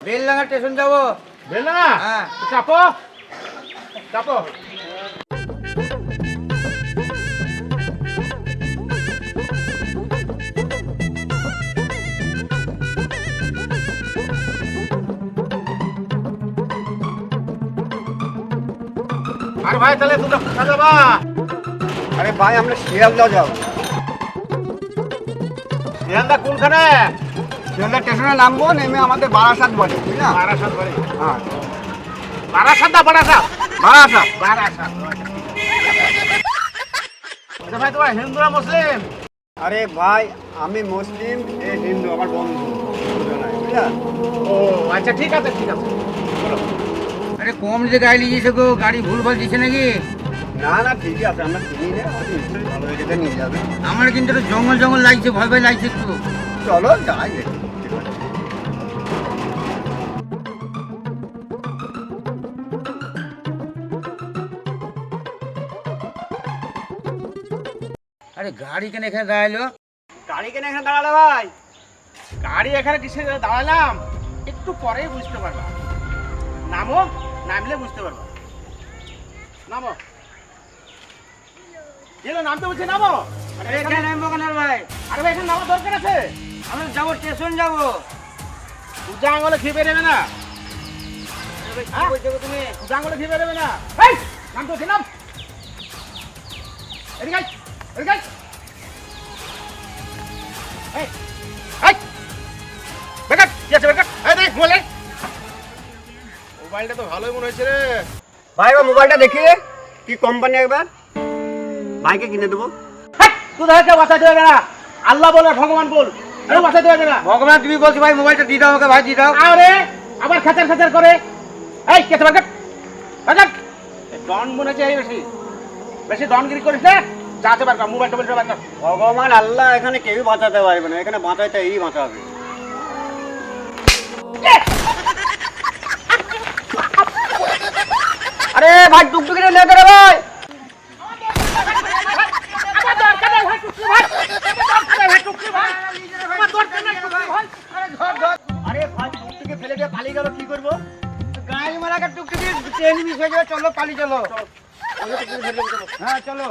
Beldanga station যাব হ্যাঁ। চাপো চাপো আরে ভাই তাহলে তোমরা কোথা যাবা? আরে ভাই আমরা শিয়ালদা যাব। শিয়ালদা কোনখানে? শিয়ালদা স্টেশনে নামবো নেমে আমাদের বারাসাত বাড়ি বুঝলা বারাসাত বাড়ি। হ্যাঁ। বারাসাত না বারাসাত? বারাসাত। বারাসাত। আচ্ছা ভাই তোমার হিন্দুরা মুসলিম? আরে ভাই আমি মুসলিম এ হিন্দু আমার বন্ধু। ও আচ্ছা ঠিক আছে ঠিক আছে। আরে কম যে গাড়ি লিয়েছে গো গাড়ি ভুল ভালো দিছে নাকি? না না ঠিকই আছে আমরা চিনি না ভালো জায়গাতে নিয়ে যাবে। আমার কিন্তু একটু জঙ্গল জঙ্গল লাগছে ভয় ভয় লাগছে একটু। চলো যাই। আরে গাড়ি কেন এখানে দাঁড়াল? গাড়ি কেন এখানে দাঁড়ালে ভাই? গাড়ি এখানে কিসে দাঁড়ালাম? একটু পরেই বুঝতে পারবা নামলে বুঝতে পারবা। নামো। এলো নামতে বলছে নামো। এখানে নামবো কেন ভাই? আরে ভাই এখানে নামার দরকার আছে। আমরা যাব স্টেশন যাব। উজা আঙুলে খেয়ে বেরোবে না। হ্যাঁ? তুমি? উজা আঙুলে খেয়ে বেরোবে না। নামতে বলছে নাম। এদিকে এদিকে মোবাইলটা তো ভালোই মনে হয়েছে রে। ভাই এবার মোবাইলটা দেখি। কি কোম্পানি একবার ভাইকে কিনে দেবো। তোদেরকে বাঁচাতে হবে না। আল্লাহ বল আর ভগবান বল। কেউ বাঁচাতে হবে না? ভগবান তুমি বলছো ভাই মোবাইলটা দিয়ে দাও আমাকে ভাই দিয়ে দাও। আরে আবার খাচার খাচার করে। এই কেসে বাগাট বাগাট ডন মনে হচ্ছে এই বেশি। বেশি ডনগিরি করিস না। যাতে পারবা মোবাইল টোবাইল ভগবান আল্লাহ এখানে কেউ বাঁচাতে পারবে না। এখানে বাঁচাইতে এই বাঁচাবে আরে ভাই টুকটুকি রে লেগে রে ভাই আমার দরকার নেই ভাই টুকরি ভাই আমার দরকার নেই ভাই টুকরি ভাই ভাই আরে ধর ধর আরে ভাই টুকটুকি ফেলে দিয়ে পালিয়ে গেল কি করব? গাড়ি মারা টুকটুকি ট্রেন মিস হয়ে যাবে চলো। পালি চলো ওই টুকটুকি ফেলে দেবো, চলো। হ্যাঁ চলো।